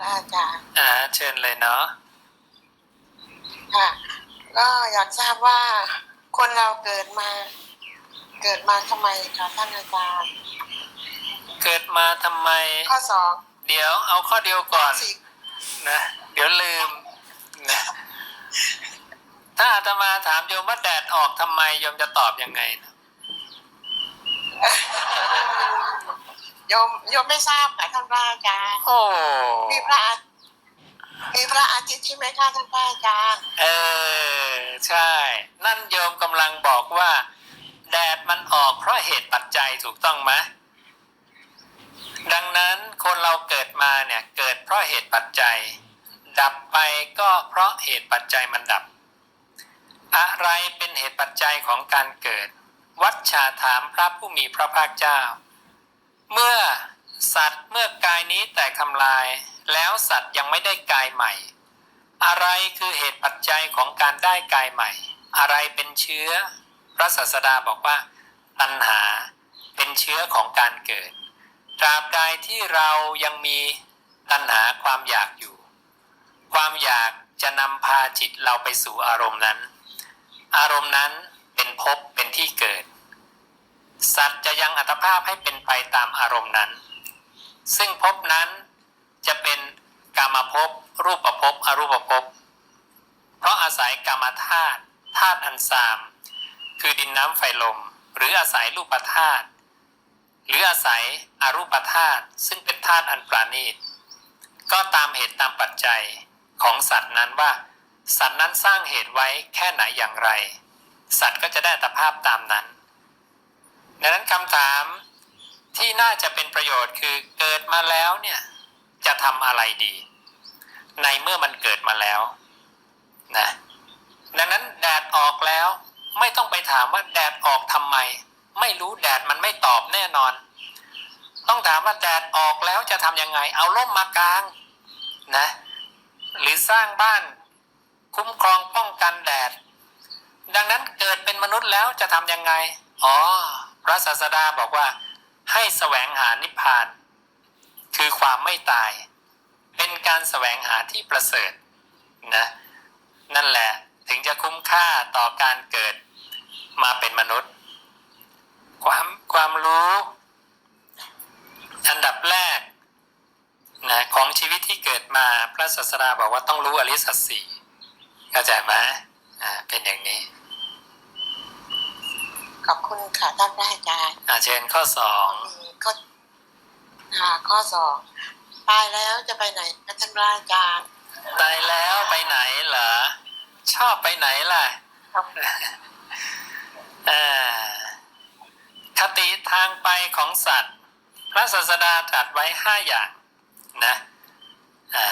พระอาจารย์อ่าเชิญเลยเนาะค่ะ ก็อยากทราบว่าคนเราเกิดมา เกิดมาทำไมคะท่านอาจารย์ เกิดมาทำไม ข้อสองเดี๋ยวเอาข้อเดียวก่อนสี่นะเดี๋ยวลืมนะถ้าอาตมาถามโยมว่าแดดออกทำไมโยมจะตอบยังไงนะ โยมโยมไม่ทราบค่ะท่านพระอาจารย์โอ้มีพระอามีพระอาทิตย์ใช่ไหมคะท่านพระอาจารย์ เออ ใช่ นั่นโยมกำลังบอกว่า แดดมันออกเพราะเหตุปัจจัยถูกต้องไหมดังนั้นคนเราเกิดมาเนี่ยเกิดเพราะเหตุปัจจัย ดับไปก็เพราะเหตุปัจจัยมันดับ อะไรเป็นเหตุปัจจัยของการเกิด วัดชาถามพระผู้มีพระภาคเจ้า เมื่อสัตว์เมื่อกายนี้แตกทำลาย แล้วสัตว์ยังไม่ได้กายใหม่ อะไรคือเหตุปัจจัยของการได้กายใหม่ อะไรเป็นเชื้อ พระศาสดาบอกว่า ตัณหาเป็นเชื้อของการเกิด ตราบใดที่เรายังมีตัณหาความอยากอยู่ ความอยากจะนำพาจิตเราไปสู่อารมณ์นั้น อารมณ์นั้นเป็นภพเป็นที่เกิด สัตว์จะยังอัตภาพให้เป็นไปตามอารมณ์นั้น ซึ่งภพนั้นจะเป็นกามภพรูปภพอรูปภพเพราะอาศัยกามธาตุธาตุอันสาม คือดินน้ำไฟลม หรืออาศัยรูปธาตุหรืออาศัยอรูปธาตุซึ่งเป็นธาตุอันปราณีต ก็ตามเหตุตามปัจจัยของสัตว์นั้นว่า สัตว์นั้นสร้างเหตุไว้แค่ไหนอย่างไร สัตว์ก็จะได้อัตภาพตามนั้น ดังนั้นคำถามที่น่าจะเป็นประโยชน์คือเกิดมาแล้วเนี่ยจะทำอะไรดี ในเมื่อมันเกิดมาแล้วนะดังนั้นแดดออกแล้ว ไม่ต้องไปถามว่าแดดออกทำไม ไม่รู้แดดมันไม่ตอบแน่นอน ต้องถามว่าแดดออกแล้วจะทำยังไง เอาร่มมากางนะหรือสร้างบ้านคุ้มครองป้องกันแดด ดังนั้นเกิดเป็นมนุษย์แล้วจะทำยังไง อ๋อ พระศาสดาบอกว่าให้แสวงหานิพพาน คือความไม่ตาย เป็นการแสวงหาที่ประเสริฐนะนั่นแหละถึงจะคุ้มค่าต่อการเกิดมาเป็นมนุษย์ ความความรู้ อันดับแรกนะของชีวิตที่เกิดมาพระศาสดาบอกว่าต้องรู้อริสัจสี่เข้าใจไหมอ่าเป็นอย่างนี้ ขอบคุณค่ะท่านพระอาจารย์อ่าเชิญข้อสองมีข้ออ่าข้อสองตายแล้วจะไปไหนคะท่านพระอาจารย์ตายแล้วไปไหนเหรอชอบไปไหนล่ะครับอ่าคติทางไปของสัตว์ พระศาสดาตรัสไว้ห้าอย่างนะอ่า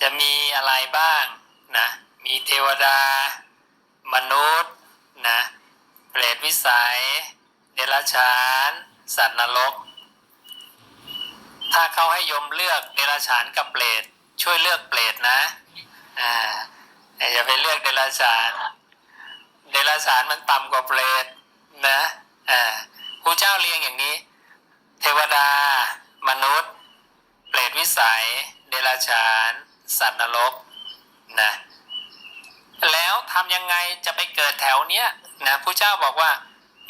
จะมีอะไรบ้างนะมีเทวดา มนุษย์นะ เปรตวิสัย เดรัจฉาน สัตว์นรก ถ้าเขาให้ยมเลือกเดรัจฉานกับเปรตช่วยเลือกเปรตนะ อ่าอย่าไปเลือกเดรัจฉาน เดรัจฉานมันต่ำกว่าเปรตนะอ่าครูเจ้าเรียงอย่างนี้ เทวดา มนุษย์ เปรตวิสัย เดรัจฉาน สัตว์นรกนะแล้วทำยังไงจะไปเกิดแถวเนี้ย นะผู้เจ้าบอกว่า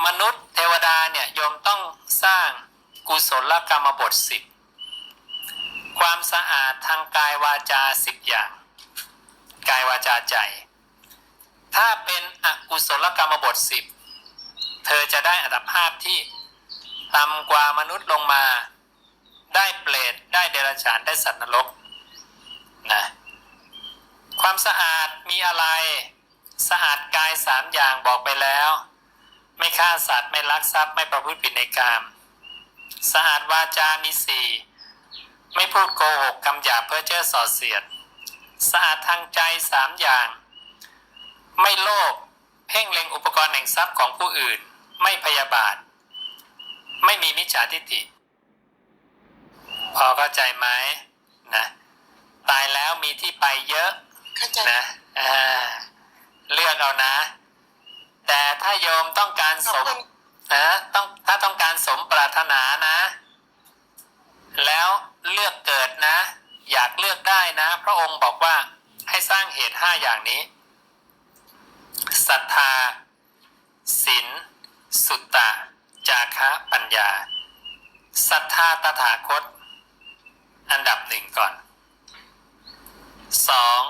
มนุษย์เทวดาเนี่ยยมต้องสร้างกุศลกรรมบทสิบความสะอาดทางกายวาจาสิบอย่าง กายวาจาใจ ถ้าเป็นอกุศลกรรมบทสิบเธอจะได้อัตภาพที่ต่ำกว่ามนุษย์ลงมา ได้เปรตได้เดรัจฉานได้สัตว์นรกนะความสะอาดมีอะไร สะอาดกายสามอย่างบอกไปแล้ว ไม่ฆ่าสัตว์ไม่ลักทรัพย์ไม่ประพฤติผิดในกามสะอาดวาจามีสี่ไม่พูดโกหกคำหยาบเพื่อเจ้อส่อเสียด สะอาดทางใจสามอย่าง ไม่โลภเพ่งเล็งอุปกรณ์แห่งทรัพย์ของผู้อื่น ไม่พยาบาท ไม่มีมิจฉาทิฏฐิพอเข้าใจไหมนะ ตายแล้วมีที่ไปเยอะเข้าใจนะอ่า เลือกเอานะ แต่ถ้าโยมต้องการขอบสมคุณนะต้องถ้าต้องการสมปรารถนานะ แล้วเลือกเกิดนะ อยากากเลือกได้นะ พระองค์บอกว่าให้สร้างเหตุห้าอย่างนี้ศรัทธาศีลสุตตะ จาคะปัญญาศรัทธาตถาคต อันดับหนึ่งก่อนสอง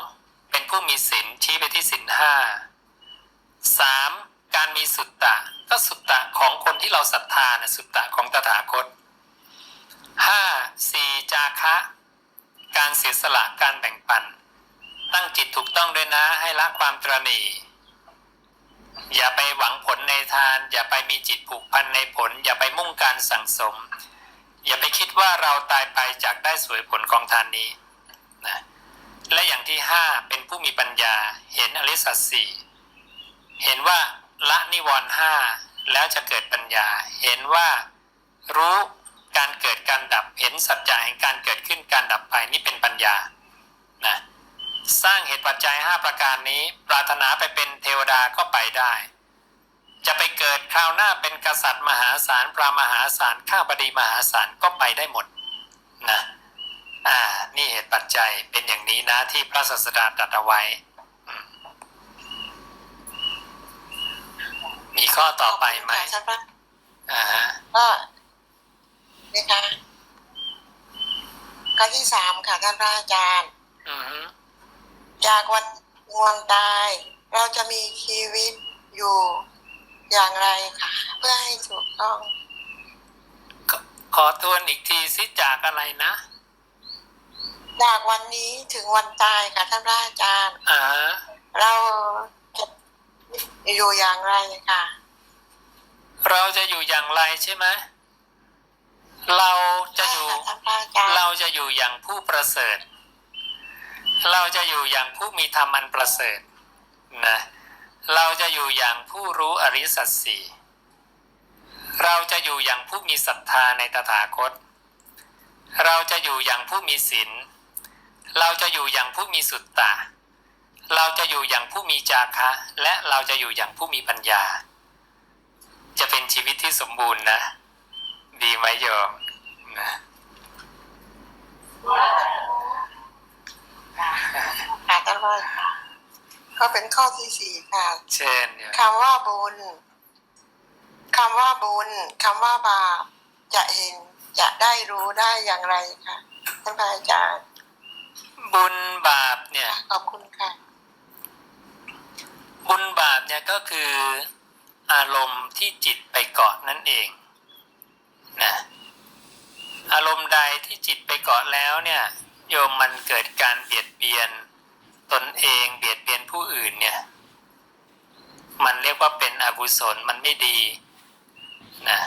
เป็นผู้มีศีลชี้ไปที่ศีลห้าสามการมีสุตตะ ก็สุตตะของคนที่เราศรัทธานะสุตตะของตถาคตห้าสี่จาคะ การเสียสละการแบ่งปัน ตั้งจิตถูกต้องด้วยนะให้ละความตรณีอย่าไปหวังผลในทาน อย่าไปมีจิตผูกพันในผล อย่าไปมุ่งการสั่งสม อย่าไปคิดว่าเราตายไปจากได้สวยผลของทานนี้นะ และอย่างที่ห้าเป็นผู้มีปัญญาเห็นอริสัตสี่เห็นว่าละนิวรณ์ห้าแล้วจะเกิดปัญญา เห็นว่ารู้การเกิดการดับเห็นสัจจะแห่งการเกิดขึ้นการดับไปนี่เป็นปัญญานะสร้างเหตุปัจจัย 5 ประการนี้ ปรารถนาไปเป็นเทวดาก็ไปได้ จะไปเกิดคราวหน้าเป็นกษัตริย์มหาศาลพระมหาศาลข้าบดีมหาศาลก็ไปได้หมดนะ อ่า นี่เหตุปัจจัยเป็นอย่างนี้นะที่พระศาสดาตรัสเอาไว้อืมมีข้อต่อไปไหมขบคุณค่ะท่านพระอ่าฮะก็นี่ค่ะข้อที่สามค่ะท่านพระอาจารย์อือฮึจากวันวันตาย เราจะมีชีวิตอยู่อย่างไรค่ะ เพื่อให้ถูกต้อง ขอขอทวนอีกทีสิจากอะไรนะ จากวันนี้ถึงวันตายค่ะท่านพระอาจารย์ อ่าฮะเราจะอยู่อย่างไรค่ะ เราจะอยู่อย่างไรใช่ไหมเราจะอยู่ใช่ค่ะท่านพระอาจารย์เราจะอยู่อย่างผู้ประเสริฐ เราจะอยู่อย่างผู้มีธรรมอันประเสริฐนะ เราจะอยู่อย่างผู้รู้อริสัตสีเราจะอยู่อย่างผู้มีศรัทธาในตถาคต เราจะอยู่อย่างผู้มีศีล เราจะอยู่อย่างผู้มีสุตตะ เราจะอยู่อย่างผู้มีจาคะ และเราจะอยู่อย่างผู้มีปัญญา จะเป็นชีวิตที่สมบูรณ์นะ ดีไหมโยมนะค่ะท่านพระอาจารย์ก็เป็นข้อที่สี่ค่ะเช่นโยมคำว่าบุญคำว่าบุญคำว่าบาปจะเห็นจะได้รู้ได้อย่างไรคะท่านพระอาจารย์ บุญบาปเนี่ย ขอบคุณค่ะ บุญบาปเนี่ยก็คืออารมณ์ที่จิตไปเกาะนั่นเองนะอารมณ์ใดที่จิตไปเกาะแล้วเนี่ยโยมมันเกิดการเบียดเบียนตนเองเบียดเบียนผู้อื่นเนี่ย มันเรียกว่าเป็นอกุศลมันไม่ดีนะ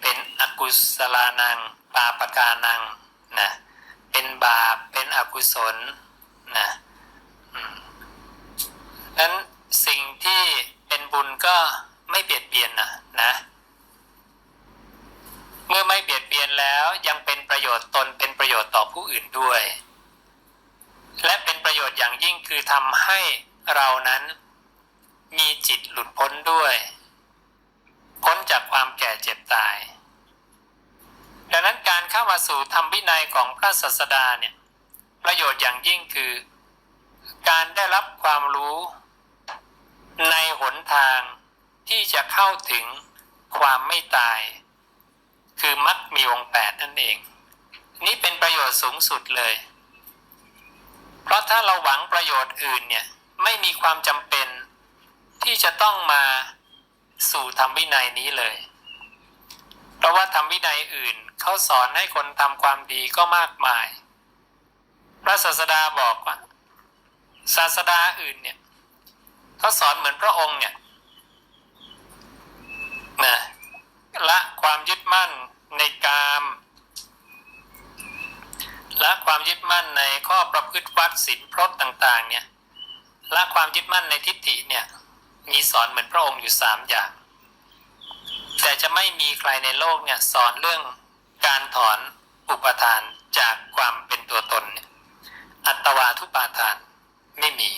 เป็นอกุศลานังปาปกานังนะเป็น บาปเป็นอกุศลนะนั้นสิ่งที่เป็นบุญก็ไม่เบียดเบียนนะนะ เมื่อไม่เบียดเบียนแล้วยังเป็นประโยชน์ตนเป็นประโยชน์ต่อผู้อื่นด้วย และเป็นประโยชน์อย่างยิ่งคือทำให้เรานั้นมีจิตหลุดพ้นด้วย พ้นจากความแก่เจ็บตาย ดังนั้นการเข้ามาสู่ธรรมวินัยของพระศาสดาเนี่ยประโยชน์อย่างยิ่งคือ การได้รับความรู้ในหนทางที่จะเข้าถึงความไม่ตาย คือมรรคมีองแปดนั่นเอง นี่เป็นประโยชน์สูงสุดเลย เพราะถ้าเราหวังประโยชน์อื่นเนี่ยไม่มีความจำเป็นที่จะต้องมาสู่ธรรมวินัยนี้เลย เพราะว่าธรรมวินัยอื่นเขาสอนให้คนทำความดีก็มากมาย พระศาสดาบอกว่า ศาสดาอื่นเนี่ยเขาสอนเหมือนพระองค์เนี่ยนะละความยึดมั่นในกามละความยึดมั่นในข้อประพฤติวัดศีลพรตต่าง ๆ เนี่ยละความยึดมั่นในทิฏฐิเนี่ย มีสอนเหมือนพระองค์อยู่สามอย่าง แต่จะไม่มีใครในโลกเนี่ยสอนเรื่องการถอนอุปทานจากความเป็นตัวตนเนี่ยอัตวาทุปาทานไม่มี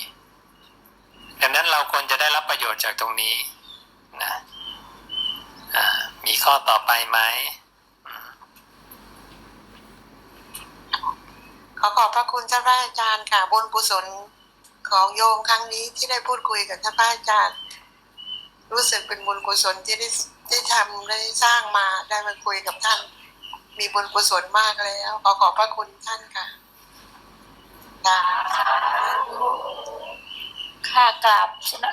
ดังนั้นเราควรจะได้รับประโยชน์จากตรงนี้นะมีข้อต่อไปไหมขอขอบพระคุณท่านพระอาจารย์ค่ะบุญกุศลของโยมครั้งนี้ที่ได้พูดคุยกับท่านพระอาจารย์ รู้สึกเป็นบุญกุศลที่ได้ ได้ทำได้สร้างมาได้มาคุยกับท่าน มีบุญกุศลมากแล้ว ขอขอบพระคุณท่านค่ะสาธุค่ะกราบ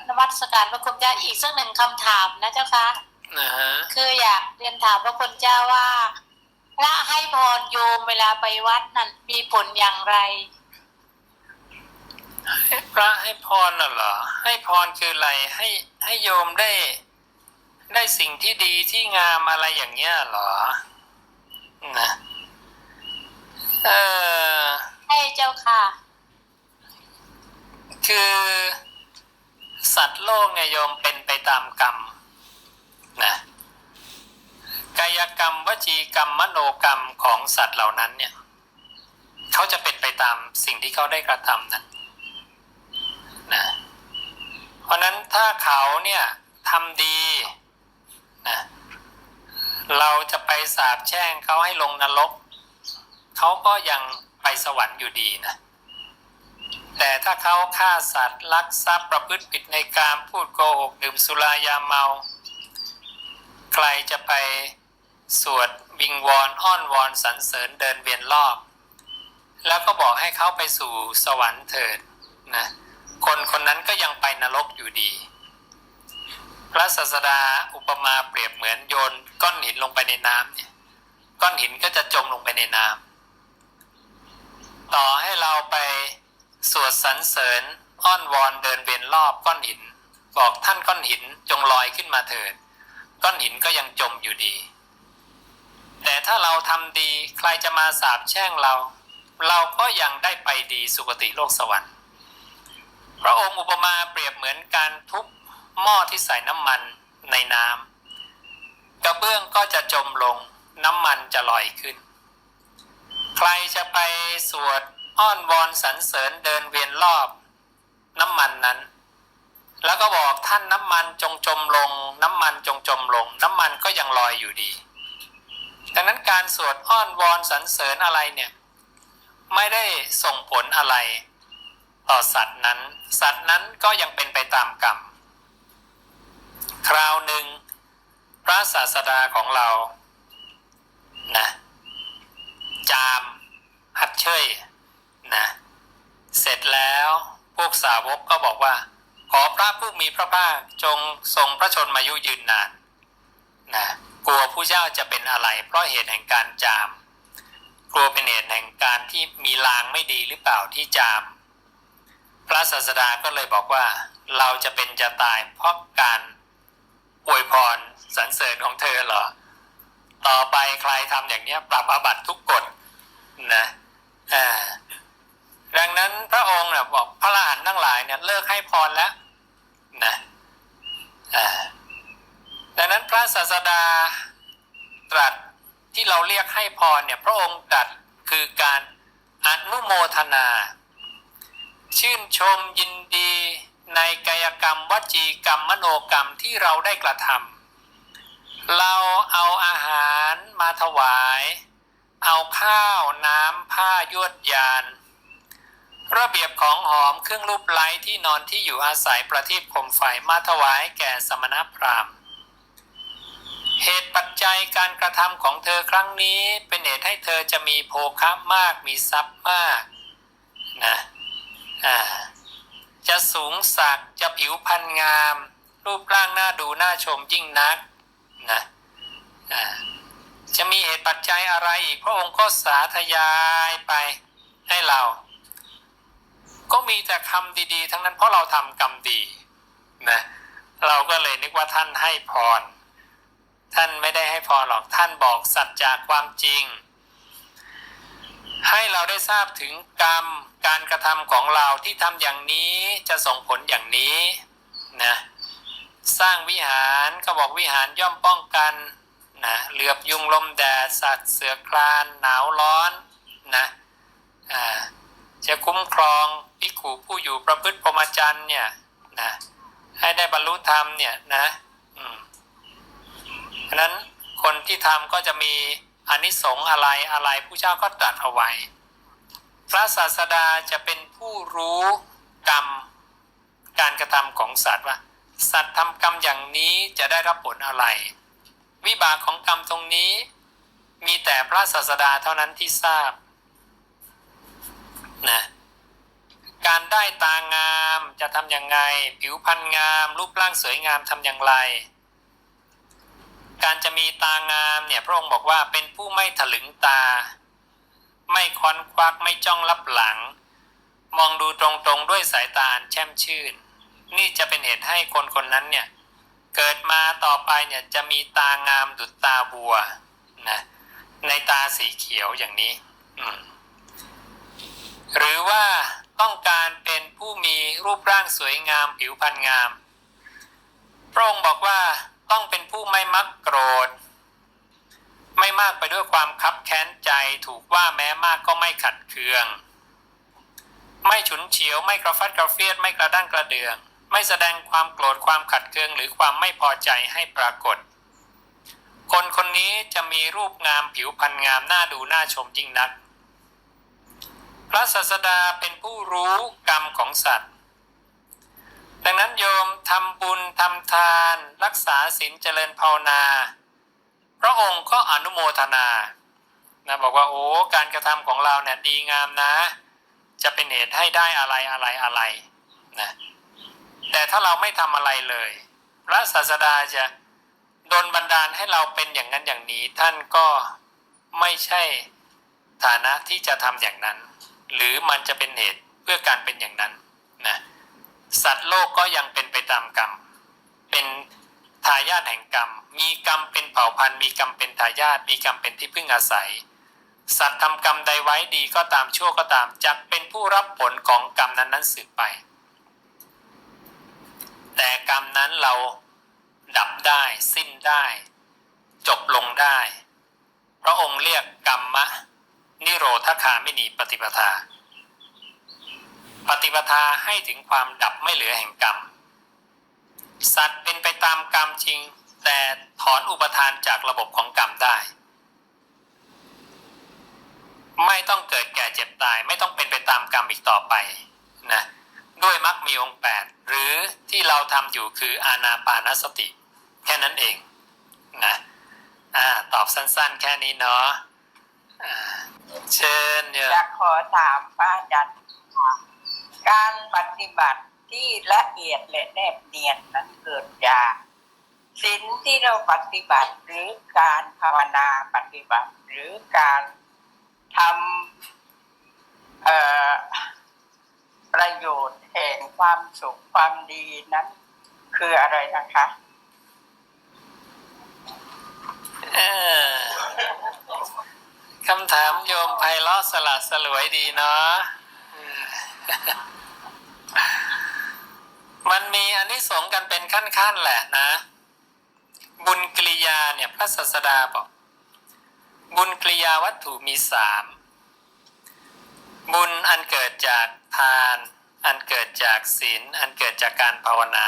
นวัตสการพระคุณเจ้าอีกสักหนึ่งคำถามนะเจ้าคะนะฮะคืออยากเรียนถามพระคุณเจ้าว่าพระให้พรโยมเวลาไปวัดนั้นมีผลอย่างไรให้พระให้พรน่ะเหรอ ให้พรคืออะไรให้ให้โยมได้ ได้สิ่งที่ดีที่งามอะไรอย่างเงี้ยเหรอ นะเออให้เจ้าค่ะ คือสัตว์โลกเนี่ยโยมเป็นไปตามกรรม นะกายกรรมวจีกรรมมโนกรรมของสัตว์เหล่านั้น เนี่ยเขาจะเป็นไปตามสิ่งที่เขาได้กระทำนั้นนะเพราะฉะนั้นถ้าเขาเนี่ยทำดี นะเราจะไปสาบแช่งเขาให้ลงนรกเขาก็ยังไปสวรรค์อยู่ดีนะ แต่ถ้าเขาฆ่าสัตว์ลักทรัพย์ประพฤติผิดในการพูดโกหกดื่มสุรายาเมา ใครจะไปสวดวิงวอนอ้อนวอนสรรเสริญเดินเวียนรอบ แล้วก็บอกให้เขาไปสู่สวรรค์เถิดนะคนคนนั้นก็ยังไปนรกอยู่ดี พระศาสดาอุปมาเปรียบเหมือนโยนก้อนหินลงไปในน้ำเนี่ยก้อนหินก็จะจมลงไปในน้ำต่อให้เราไปสวดสรรเสริญอ้อนวอนเดินเวียนรอบก้อนหิน บอกท่านก้อนหินจงลอยขึ้นมาเถิด ก้อนหินก็ยังจมอยู่ดี แต่ถ้าเราทำดีใครจะมาสาบแช่งเรา เราก็ยังได้ไปดีสุคติโลกสวรรค์พระองค์อุปมาเปรียบเหมือนการทุบ หม้อที่ใส่น้ำมันในน้ำกระเบื้องก็จะจมลงน้ำมันจะลอยขึ้น ใครจะไปสวดอ้อนวอนสรรเสริญเดินเวียนรอบ น้ำมันนั้น แล้วก็บอกท่านน้ำมันจงจมลง น้ำมันจงจมลง น้ำมันก็ยังลอยอยู่ดี ดังนั้นการสวดอ้อนวอนสรรเสริญอะไรเนี่ยไม่ได้ส่งผลอะไร ต่อสัตว์นั้น สัตว์นั้นก็ยังเป็นไปตามกรรม คราวหนึ่งพระศาสดาของเรานะจามหัดเชยนะเสร็จแล้วพวกสาวกก็บอกว่า ขอพระผู้มีพระภาคจงทรงพระชนมายุยืนนานนะกลัวผู้เจ้าจะเป็นอะไร เพราะเหตุแห่งการจาม กลัวเป็นเหตุแห่งการที่มีลางไม่ดีหรือเปล่าที่จาม พระศาสดาก็เลยบอกว่า เราจะเป็นจะตายเพราะการ อวยพรสรรเสริญของเธอเหรอ ต่อไปใครทำอย่างเนี้ยปรับอาบัติทุกกฎนะอ่าดังนั้นพระองค์เนี่ยบอกพระอรหันต์ทั้งหลายเนี่ยเลิกให้พรแล้วนะอ่าดังนั้นพระศาสดาตรัสที่เราเรียกให้พรเนี่ยพระองค์ตรัสคือการอนุโมทนา ชื่นชมยินดี ในกายกรรมวจีกรรมมโนกรรมที่เราได้กระทำเราเอาอาหารมาถวาย เอาข้าวน้ำผ้ายวดยาน ระเบียบของหอมเครื่องรูปไล้ที่นอนที่อยู่อาศัยประทีปคมไฟมาถวายแก่สมณพราหมณ์เหตุปัจจัยการกระทำของเธอครั้งนี้เป็นเหตุให้เธอจะมีโภคะมากมีทรัพย์มากนะอ่า จะสูงสักจะผิวพรรณงาม รูปร่างหน่าดูหน่าชมยิ่งนักนะจะมีเหตุปัจจัยอะไรอีกพระองค์ก็สาธยายไปให้เรา ก็มีแต่คำดีๆ ทั้งนั้นเพราะเราทำกรรมดีนะเราก็เลยนึกว่าท่านให้พร ท่านไม่ได้ให้พรหรอกท่านบอกสัจจากความจริง ให้เราได้ทราบถึงกรรมการกระทำของเราที่ทำอย่างนี้จะส่งผลอย่างนี้นะสร้างวิหารก็บอกวิหารย่อมป้องกันนะเหลือบยุงลมแดดสัตว์เสือคลานหนาวร้อนนะจะคุ้มครองภิขุผู้อยู่ประพฤติพรหมจรรย์เนี่ยนะให้ได้บรรลุธรรมเนี่ยนะอืมเพราะนั้นคนที่ทำก็จะมี อานิสงส์อะไรอะไรผู้เจ้าก็ตรัสเอาไว้ พระศาสดาจะเป็นผู้รู้กรรมการกระทำของสัตว์ว่า สัตว์ทำกรรมอย่างนี้จะได้รับผลอะไร วิบากของกรรมตรงนี้ มีแต่พระศาสดาเท่านั้นที่ทราบนะการได้ตางามจะทำอยังไง ผิวพรรณงาม รูปร่างสวยงามทำอย่างไร การจะมีตางามเนี่ยพระองค์บอกว่าเป็นผู้ไม่ถลึงตา ไม่คอนควักไม่จ้องลับหลัง มองดูตรงๆด้วยสายตาอันแช่มชื่น นี่จะเป็นเหตุให้คนคนนั้นเนี่ยเกิดมาต่อไปเนี่ยจะมีตางามดุจตาบัวนะในตาสีเขียวอย่างนี้หรือว่าต้องการเป็นผู้มีรูปร่างสวยงามผิวพรรณงาม พระองค์บอกว่า ต้องเป็นผู้ไม่มักโกรธ ไม่มากไปด้วยความคับแค้นใจถูกว่าแม้มากก็ไม่ขัดเคือง ไม่ฉุนเฉียวไม่กระฟัดกระเฟียดไม่กระด้างกระเดือง ไม่แสดงความโกรธความขัดเคืองหรือความไม่พอใจให้ปรากฏ คนคนนี้จะมีรูปงามผิวพรรณงามน่าดูน่าชมยิ่งนัก พระศาสดาเป็นผู้รู้กรรมของสัตว์ ดังนั้นโยมทำบุญทำทาน รักษาศีลเจริญภาวนา พระองค์ก็อนุโมทนานะบอกว่าโอ้การกระทำของเราเนี่ยดีงามนะ จะเป็นเหตุให้ได้อะไรอะไรอะไรนะแต่ถ้าเราไม่ทำอะไรเลย พระศาสดาจะโดนบันดาลให้เราเป็นอย่างนั้นอย่างนี้ท่านก็ไม่ใช่ฐานะที่จะทำอย่างนั้น หรือมันจะเป็นเหตุเพื่อการเป็นอย่างนั้นนะ สัตว์โลกก็ยังเป็นไปตามกรรม เป็นทายาทแห่งกรรม มีกรรมเป็นเผ่าพันธุ์ มีกรรมเป็นทายาท มีกรรมเป็นที่พึ่งอาศัย สัตว์ทำกรรมใดไว้ดีก็ตามชั่วก็ตามจักเป็นผู้รับผลของกรรมนั้นนั้นสืบไป แต่กรรมนั้นเราดับได้ สิ้นได้ จบลงได้ พระองค์เรียกกรรมะ นิโรธคาไม่หนีปฏิปทา ปฏิปทาให้ถึงความดับไม่เหลือแห่งกรรม สัตว์เป็นไปตามกรรมจริง แต่ถอนอุปทานจากระบบของกรรมได้ ไม่ต้องเกิดแก่เจ็บตาย ไม่ต้องเป็นไปตามกรรมอีกต่อไปนะด้วยมรรคมีองค์ดหรือที่เราทำอยู่คืออานาปานสติ แค่นั้นเองนะอ่าตอบสั้นๆ แค่นี้เนาะเชิญเดี๋ยวจะขอถามพระอาจารย์ค่ะ การปฏิบัติที่ละเอียดและแนบเนียนนั้นเกิดจากศีลที่เราปฏิบัติหรือการภาวนาปฏิบัติ หรือการทำประโยชน์แห่งความสุขความดีนั้น คืออะไรนะคะคำถามโยมไพเราะสลัดสลวยดีเนาะ มันมีอันนี้สงกันเป็นขั้นๆแหละนะ บุญกิริยาเนี่ยพระศาสดาบอก บุญกิริยาวัตถุมีสามบุญอันเกิดจากทาน อันเกิดจากศีล อันเกิดจากการภาวนา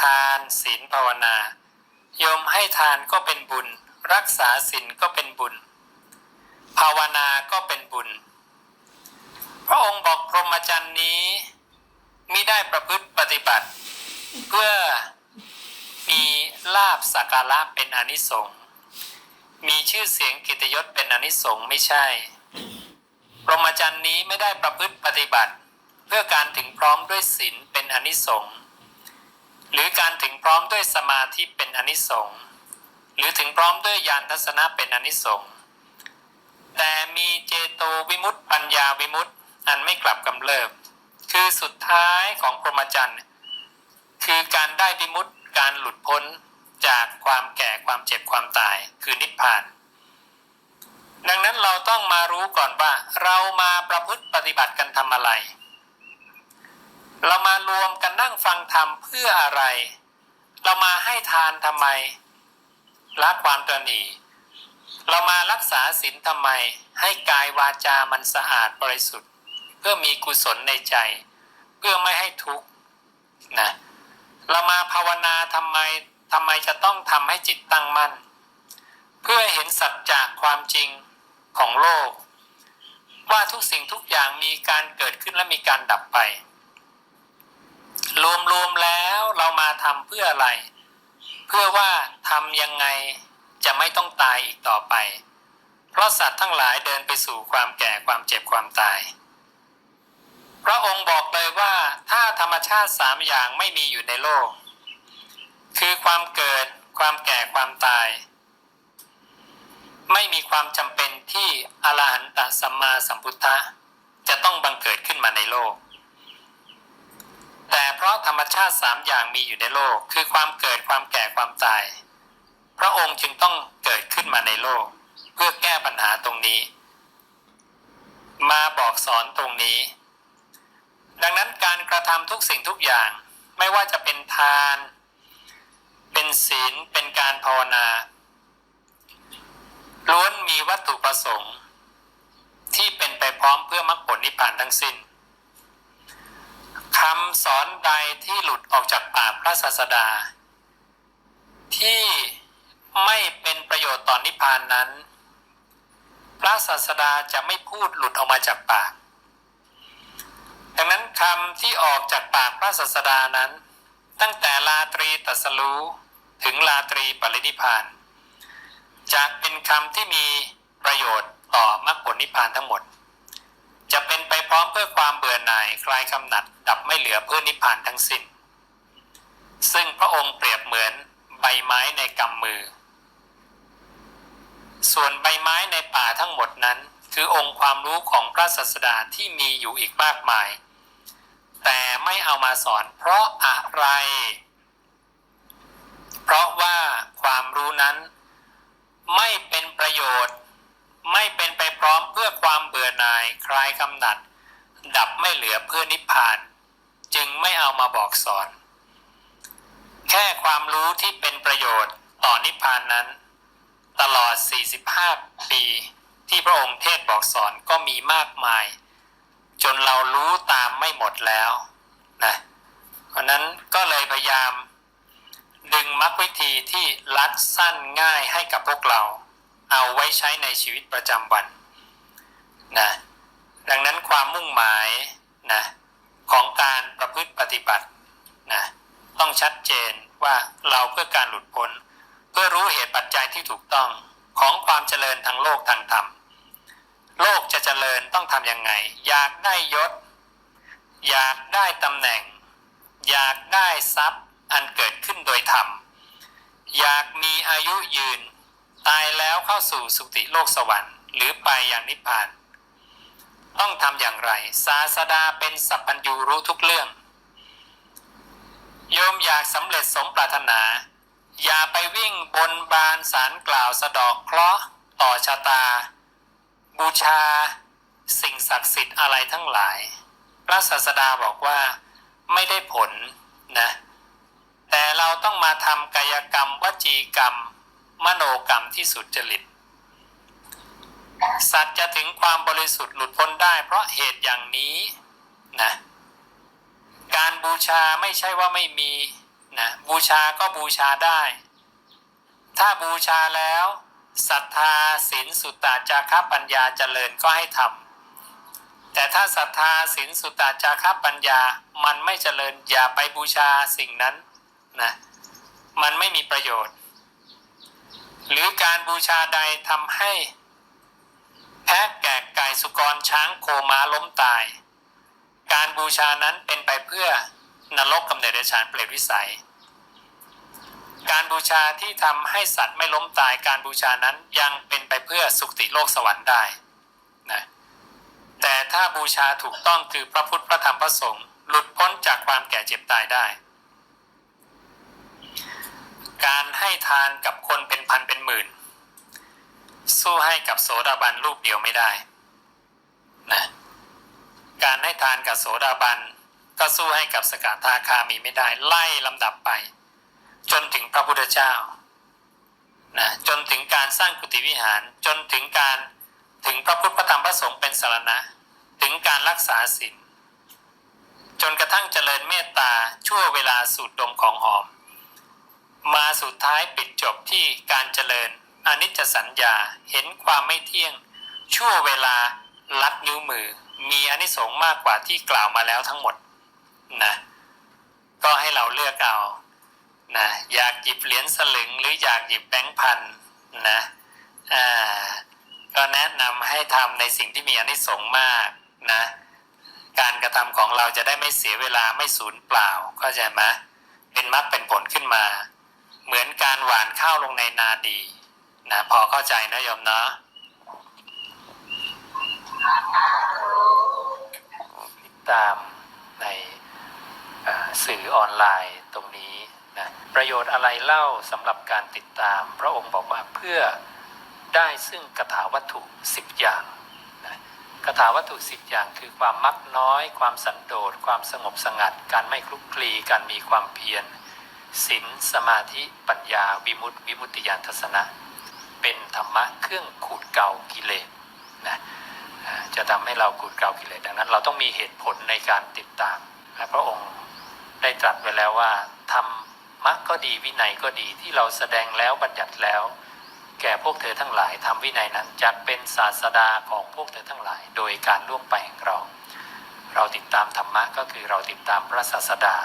ทานศีลภาวนา โยมให้ทานก็เป็นบุญ รักษาศีลก็เป็นบุญ ภาวนาก็เป็นบุญ พระองค์บอกพรหมจรรย์นี้ มิได้ประพฤติปฏิบัติ เพื่อมีลาบสักการะเป็นอนิสงส์มีชื่อเสียงกิตยศเป็นอนิสงส์ไม่ใช่พรหมจรรย์นี้ไม่ได้ประพฤติปฏิบัติ เพื่อการถึงพร้อมด้วยศีลเป็นอนิสงส์หรือการถึงพร้อมด้วยสมาธิเป็นอนิสงส์หรือถึงพร้อมด้วยญาณทัศนะเป็นอนิสงส์แต่มีเจโตวิมุตติปัญญาวิมุตติอันไม่กลับกำเริบ คือสุดท้ายของพรหมจรรย์คือการได้วิมุตติการหลุดพ้นจากความแก่ความเจ็บความตายคือนิพพาน ดังนั้นเราต้องมารู้ก่อนว่า เรามาประพฤติปฏิบัติกันทำอะไร เรามารวมกันนั่งฟังธรรมเพื่ออะไร เรามาให้ทานทำไมละความตระหนีเรามารักษาศีลทำไม ให้กายวาจามันสะอาดบริสุทธิ์ พื่อมีกุศลในใจ เพื่อไม่ให้ทุกข์นะเรามาภาวนาทำไมทำไมจะต้องทำให้จิตตั้งมั่น เพื่อเห็นสัจจะความจริงของโลก ว่าทุกสิ่งทุกอย่างมีการเกิดขึ้นและมีการดับไป รวมๆแล้วเรามาทำเพื่ออะไร เพื่อว่าทำยังไงจะไม่ต้องตายอีกต่อไป เพราะสัตว์ทั้งหลายเดินไปสู่ความแก่ความเจ็บความตาย พระองค์บอกเลยว่าถ้าธรรมชาติสามอย่างไม่มีอยู่ในโลก คือความเกิดความแก่ความตาย ไม่มีความจำเป็นที่อรหันตสัมมาสัมพุทธะจะต้องบังเกิดขึ้นมาในโลก แต่เพราะธรรมชาติสามอย่างมีอยู่ในโลก คือความเกิดความแก่ความตาย พระองค์จึงต้องเกิดขึ้นมาในโลก เพื่อแก้ปัญหาตรงนี้ มาบอกสอนตรงนี้ ดังนั้นการกระทำทุกสิ่งทุกอย่าง ไม่ว่าจะเป็นทาน เป็นศีลเป็นการภาวนาล้วนมีวัตถุประสงค์ ที่เป็นไปพร้อมเพื่อมรรคผลนิพพานทั้งสิ้นคำสอนใดที่หลุดออกจากปากพระศาสดา ที่ไม่เป็นประโยชน์ต่อนนิพพานนั้น พระศาสดาจะไม่พูดหลุดออกมาจากปาก ดังนั้นคำที่ออกจากปากพระศาสดานั้น ตั้งแต่ลาตรีตัสรู้ถึงลาตรีปรินิพพานจะเป็นคำที่มีประโยชน์ต่อมรรคผลนิพพานทั้งหมด จะเป็นไปพร้อมเพื่อความเบื่อหน่ายคลายกำหนัดดับไม่เหลือเพื่อนิพพานทั้งสิ้น ซึ่งพระองค์เปรียบเหมือนใบไม้ในกำมือ ส่วนใบไม้ในป่าทั้งหมดนั้น คือองค์ความรู้ของพระศาสดาที่มีอยู่อีกมากมาย แต่ไม่เอามาสอน เพราะอะไร เพราะว่าความรู้นั้น ไม่เป็นประโยชน์ ไม่เป็นไปพร้อมเพื่อความเบื่อหน่ายคลายกำหนัด ดับไม่เหลือเพื่อนิพพาน จึงไม่เอามาบอกสอน แค่ความรู้ที่เป็นประโยชน์ต่อนิพพานนั้น ตลอด 45 ปี ที่พระองค์เทศบอกสอนก็มีมากมาย จนเรารู้ตามไม่หมดแล้วนะเพราะนั้นก็เลยพยายาม ดึงมรรควิธีที่ลัดสั้นง่ายให้กับพวกเรา เอาไว้ใช้ในชีวิตประจำวันนะดังนั้นความมุ่งหมายนะของการประพฤติปฏิบัตินะต้องชัดเจนว่าเราเพื่อการหลุดพ้น เพื่อรู้เหตุปัจจัยที่ถูกต้องของความเจริญทางโลกทางธรรม โลกจะเจริญต้องทำยังไง อยากได้ยศ อยากได้ตำแหน่ง อยากได้ทรัพย์อันเกิดขึ้นโดยธรรม อยากมีอายุยืน ตายแล้วเข้าสู่สุติโลกสวรรค์ หรือไปอย่างนิพพาน ต้องทำอย่างไร ศาสดาเป็นสัพพัญญูรู้ทุกเรื่อง โยมอยากสำเร็จสมปรารถนา อย่าไปวิ่งบนบานสารกล่าวสะดอกเคราะห์ต่อชะตา บูชา สิ่งศักดิ์สิทธิ์อะไรทั้งหลาย พระศาสดาบอกว่าไม่ได้ผลนะแต่เราต้องมาทำกายกรรม วจีกรรม มโนกรรมที่สุดจริต สัตว์จะถึงความบริสุทธิ์หลุดพ้นได้ เพราะเหตุอย่างนี้นะการบูชาไม่ใช่ว่าไม่มีนะบูชาก็บูชาได้ ถ้าบูชาแล้ว ศรัทธาศีลสุตตาจาระปัญญาเจริญก็ให้ทำแต่ถ้าศรัทธาศีลสุตตาจาระปัญญามันไม่เจริญอย่าไปบูชาสิ่งนั้นนะมันไม่มีประโยชน์ หรือการบูชาใดทำให้แพะแกะไก่สุกรช้างโคม้าล้มตาย การบูชานั้นเป็นไปเพื่อนรกกำเนิดเดรัจฉานเปรตวิสัย การบูชาที่ทำให้สัตว์ไม่ล้มตายการบูชานั้นยังเป็นไปเพื่อสุคติโลกสวรรค์ได้นะแต่ถ้าบูชาถูกต้องคือพระพุทธพระธรรมพระสงฆ์หลุดพ้นจากความแก่เจ็บตายได้ การให้ทานกับคนเป็นพันเป็นหมื่น สู้ให้กับโสดาบันรูปเดียวไม่ได้นะการให้ทานกับโสดาบันก็สู้ให้กับสกทาคามีไม่ได้ไล่ลำดับไป จนถึงพระพุทธเจ้านะจนถึงการสร้างกุฏิวิหาร จนถึงการถึงพระพุทธพระธรรมพระสงฆ์เป็นสารณะ ถึงการรักษาศีลจนกระทั่งเจริญเมตตาชั่วเวลาสูดดมของหอม มาสุดท้ายปิดจบที่การเจริญอนิจจสัญญาเห็นความไม่เที่ยง ชั่วเวลาลัดนิ้วมือ มีอนิสงส์มากกว่าที่กล่าวมาแล้วทั้งหมดนะก็ให้เราเลือกเอา นะอยากหยิบเหรียญสลึงหรืออยากหยิบแบงค์พันนะอ่าก็แนะนำให้ทำในสิ่งที่มีอนิสงส์มากนะการกระทำของเราจะได้ไม่เสียเวลาไม่สูญเปล่าเข้าใจไหมเป็นมรรคเป็นผลขึ้นมา เหมือนการหว่านข้าวลงในนาดีนะพอเข้าใจนะโยมเนาะตามในสื่อออนไลน์ตรงนี้ นะประโยชน์อะไรเล่าสำหรับการติดตาม พระองค์บอกว่าเพื่อได้ซึ่งกถาวัตถุ 10 อย่างนะกถาวัตถุ10 อย่างคือความมักน้อย ความสันโดษ ความสงบสงัด การไม่คลุกคลี การมีความเพียรศีลสมาธิปัญญาวิมุตติวิมุตติญาณทัศนะ เป็นธรรมะเครื่องขูดเกากิเลสนะจะทำให้เราขูดเกากิเลสดังนั้น เราต้องมีเหตุผลในการติดตามและพระองค์ได้ตรัสไว้แล้วว่าธรร มะก็ดีวินัยก็ดีที่เราแสดงแล้วบัญญัติแล้ว แก่พวกเธอทั้งหลายทำวินัยนั้นจักเป็นศาสดาของพวกเธอทั้งหลาย โดยการล่วงไปแห่งเรา เราติดตามธรรมะก็คือเราติดตามพระศาสดา